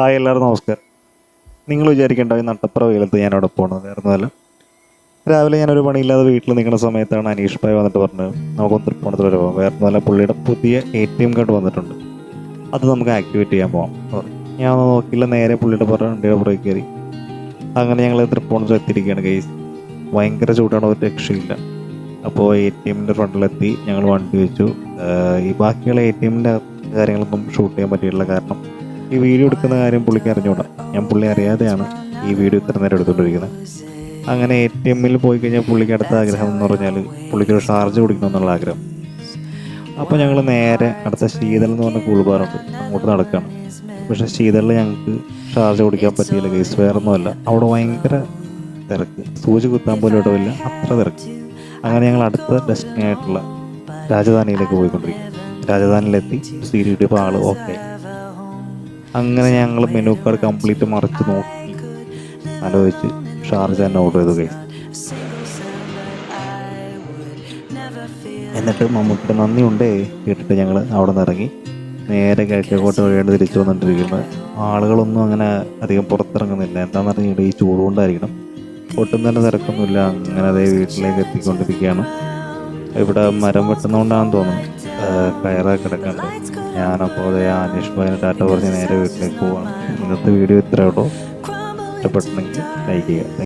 Hi എല്ലാവരും നമസ്കാരം. നിങ്ങൾ വിചാരിക്കേണ്ട ഈ നട്ടപ്പുറ വെയിലത്ത് ഞാൻ അവിടെ പോകണം വേറെ ഒന്നുമല്ല. രാവിലെ ഞാനൊരു പണിയില്ലാതെ വീട്ടിൽ നിൽക്കുന്ന സമയത്താണ് അനീഷ് ഭായ് വന്നിട്ട് പറഞ്ഞത് നമുക്കൊന്ന് തൃപ്പൂണിത്തുറ വരെ പോകാം വേറെ ഒന്നുമല്ല പുള്ളിയുടെ പുതിയ എ ടി എം കാർഡ് വന്നിട്ടുണ്ട്. അത് നമുക്ക് ആക്ടിവേറ്റ് ചെയ്യാൻ പോകാം ഞാൻ ഒന്ന് നോക്കിയില്ല നേരെ പുള്ളിയുടെ പുറം വണ്ടിയുടെ പുറകെ കയറി. അങ്ങനെ ഞങ്ങൾ തൃപ്പൂണത്തിൽ എത്തിയിരിക്കുകയാണ് കേസ് ഭയങ്കര ചൂടാണ് ഒരു രക്ഷയില്ല. അപ്പോൾ എ ടി എമ്മിന്റെ ഫ്രണ്ടിലെത്തി ഞങ്ങൾ വണ്ടി വെച്ചു. ഈ ബാക്കിയുള്ള എ ടി എമ്മിന്റെ കാര്യങ്ങളൊന്നും ഷൂട്ട് ചെയ്യാൻ പറ്റിയിട്ടില്ല. കാരണം ഈ വീഡിയോ എടുക്കുന്ന കാര്യം പുള്ളിക്ക് അറിഞ്ഞൂടാ ഞാൻ പുള്ളി അറിയാതെയാണ് ഈ വീഡിയോ ഇത്ര നേരം എടുത്തുകൊണ്ടിരിക്കുന്നത്. അങ്ങനെ എ ടി എമ്മിൽ പോയി കഴിഞ്ഞാൽ പുള്ളിക്ക് അടുത്ത ആഗ്രഹം എന്ന് പറഞ്ഞാൽ പുള്ളിക്കൊരു ചാർജ് കുടിക്കണം എന്നുള്ള ആഗ്രഹം. അപ്പോൾ ഞങ്ങൾ നേരെ അടുത്ത ശീതൽ എന്ന് പറഞ്ഞ കൂളുപാറുണ്ട് അങ്ങോട്ട് നടക്കുകയാണ് പക്ഷേ ശീതളിൽ ഞങ്ങൾക്ക് ഷാർജ് കുടിക്കാൻ പറ്റിയില്ല. കേസ് വേറൊന്നുമല്ല അവിടെ ഭയങ്കര തിരക്ക്. സൂചി കുത്താൻ പോലും ഇടവില്ല അത്ര തിരക്ക്. അങ്ങനെ ഞങ്ങൾ അടുത്ത ഡെസ്റ്റിനായിട്ടുള്ള രാജധാനിയിലേക്ക് പോയിക്കൊണ്ടിരിക്കും രാജധാനിയിലെത്തി. സീരി കിട്ടിയപ്പോൾ ആൾ ഓക്കെ അങ്ങനെ ഞങ്ങൾ മെനു കാർഡ് കംപ്ലീറ്റ് മറിച്ച് നോക്കി. ആലോചിച്ച്. ഷാർജ തന്നെ ഓർഡർ ചെയ്തു കഴിച്ചു എന്നിട്ട് മമ്മൂട്ടിയുടെ നന്ദിയുണ്ട് കേട്ടിട്ട് ഞങ്ങൾ അവിടെ നിന്ന് ഇറങ്ങി. നേരെ കിഴക്കോട്ട് വഴിയാണ് തിരിച്ചു വന്നിട്ടിരിക്കുന്നത് ആളുകളൊന്നും അങ്ങനെ അധികം പുറത്തിറങ്ങുന്നില്ല. എന്താണെന്ന് അറിഞ്ഞിട്ട് ഈ ചൂട് കൊണ്ടായിരിക്കണം. ഒട്ടും തന്നെ തിരക്കൊന്നുമില്ല. അങ്ങനെ അതേ വീട്ടിലേക്ക് എത്തിക്കൊണ്ടിരിക്കുകയാണ്. ഇവിടെ മരം വെട്ടുന്നതുകൊണ്ടാണെന്ന് തോന്നുന്നു. കയറാ കിടക്കുന്നുണ്ട് ഞാനപ്പോൾ അനീഷ് ഭായിന് ടാറ്റ പറഞ്ഞ് നേരെ വീട്ടിലേക്ക് പോവാണ്. ഇന്നത്തെ വീഡിയോ ഇത്രയേ ഉള്ളൂ. ഇഷ്ടപ്പെട്ടെങ്കിൽ ലൈക്ക് ചെയ്യുക.